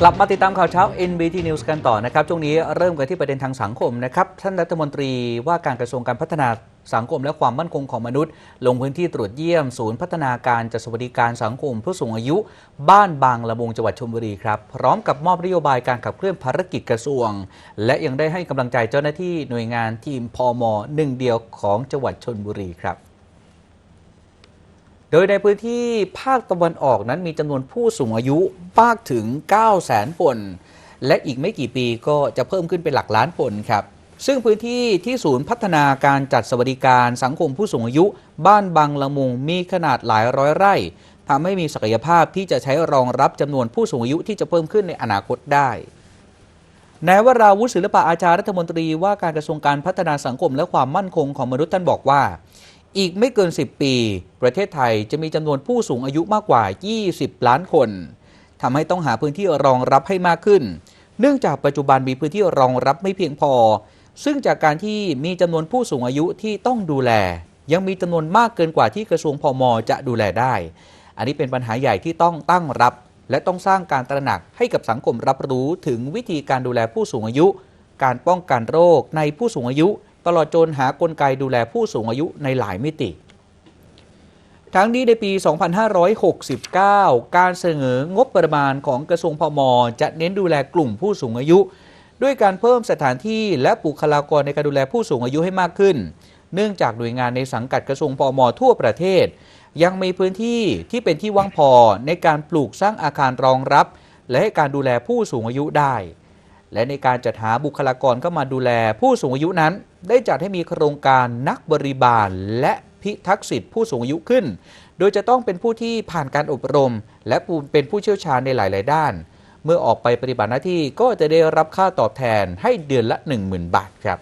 กลับมาติดตามข่าวเช้า NBT News กันต่อนะครับ ช่วงนี้เริ่มกันที่ประเด็นทางสังคมนะครับ ท่านรัฐมนตรีว่าการกระทรวงการพัฒนาสังคมและความมั่นคงของมนุษย์ ลงพื้นที่ตรวจเยี่ยม ศูนย์พัฒนาการจัดสวัสดิการสังคมผู้สูงอายุ บ้านบางละมุงจังหวัดชลบุรีครับ พร้อมกับมอบนโยบายการขับเคลื่อนภารกิจกระทรวง และยังได้ให้กำลังใจเจ้าหน้าที่หน่วยงานทีมพมหนึ่งเดียวของจังหวัดชลบุรีครับ โดยในพื้นที่ภาคตะวันออกนั้นมีจำนวนผู้สูงอายุมากถึง 9 0 0 0 0 0 คน และอีกไม่กี่ปีก็จะเพิ่มขึ้นเป็นหลักล้านคนครับ ซึ่งพื้นที่ที่ศูนย์พัฒนาการจัดสวัสดิการสังคมผู้สูงอายุ บ้านบางละมุงมีขนาดหลายร้อยไร่ทำให้มีศักยภาพที่จะใช้รองรับจำนวนผู้สูงอายุที่จะเพิ่มขึ้นในอนาคตได้นายวราวุฒิศิลปะอาจารย์รัฐมนตรีว่าการกระทรวงการพัฒนาสังคมและความมั่นคงของมนุษย์ท่านบอกว่า อีกไม่เกิน 10 ปี ประเทศไทยจะมีจำนวนผู้สูงอายุมากกว่า 20 ล้านคนทำให้ต้องหาพื้นที่รองรับให้มากขึ้น เนื่องจากปัจจุบันมีพื้นที่รองรับไม่เพียงพอ ซึ่งจากการที่มีจำนวนผู้สูงอายุที่ต้องดูแล ยังมีจำนวนมากเกินกว่าที่กระทรวงพมจะดูแลได้ อันนี้เป็นปัญหาใหญ่ที่ต้องตั้งรับ และต้องสร้างการตระหนักให้กับสังคมรับรู้ถึงวิธีการดูแลผู้สูงอายุ การป้องกันโรคในผู้สูงอายุ ตลอดจนหากลไกดูแลผู้สูงอายุในหลายมิติ ทั้งนี้ในปี 2569 การเสนองบประมาณของกระทรวงพมจะเน้นดูแลกลุ่มผู้สูงอายุ ด้วยการเพิ่มสถานที่และบุคลากรในการดูแลผู้สูงอายุให้มากขึ้น เนื่องจากหน่วยงานในสังกัดกระทรวงพมทั่วประเทศ ยังมีพื้นที่ที่เป็นที่ว่างพอในการปลูกสร้างอาคารรองรับ และให้การดูแลผู้สูงอายุได้และในการจัดหาบุคลากรเข้ามาดูแลผู้สูงอายุนั้น ได้จัดให้มีโครงการนักบริบาลและพิทักษ์สิทธิผู้สูงอายุขึ้น โดยจะต้องเป็นผู้ที่ผ่านการอบรม และเป็นผู้เชี่ยวชาญในหลาย ๆ ด้าน เมื่อออกไปปฏิบัติหน้าที่ก็จะได้รับค่าตอบแทนให้เดือนละ 10,000 บาทครับ